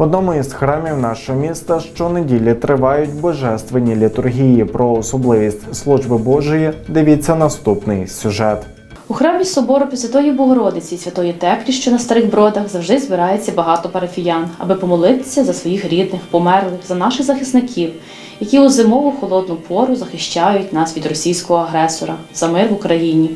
Одному із храмів нашого міста щонеділі тривають божественні літургії. Про особливість служби Божої дивіться наступний сюжет. У храмі собору Пресвятої Богородиці і Святої Теклі, що на старих бродах, завжди збирається багато парафіян, аби помолитися за своїх рідних, померлих, за наших захисників, які у зимову холодну пору захищають нас від російського агресора за мир в Україні.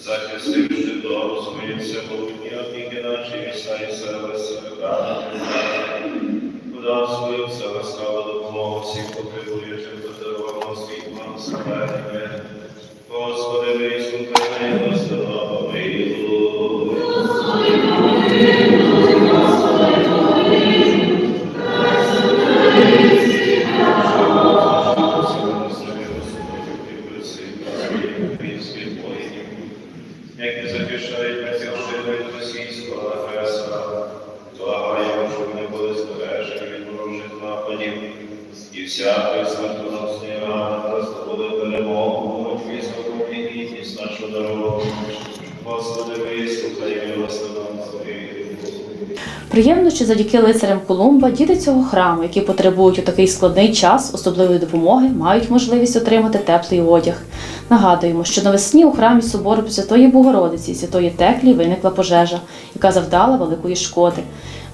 Захистивши до своїм всемогутні опіки наші міста і села себе Куда свою все ласкаво допомогу всіх потребуючих подарував світ благословеннями. Господи, Які захищають батьківщину від російського агресора, благаємо, щоб вони були збережені від ворожих нападів і всякої смертоносної рани та здобули перемогу, боротьбі свободі і з нашу дорогу. Господи, вислухай милостиво свою. Приємно, що завдяки лицарям Колумба діти цього храму, які потребують у такий складний час особливої допомоги, мають можливість отримати теплий одяг. Нагадуємо, що навесні у храмі собору Пресвятої Богородиці і Святої Теклі виникла пожежа, яка завдала великої шкоди.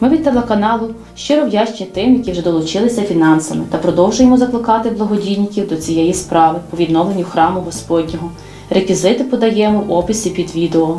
Ми від телеканалу щиро вдячні тим, які вже долучилися фінансами, та продовжуємо закликати благодійників до цієї справи по відновленню храму Господнього. Реквізити подаємо в описі під відео.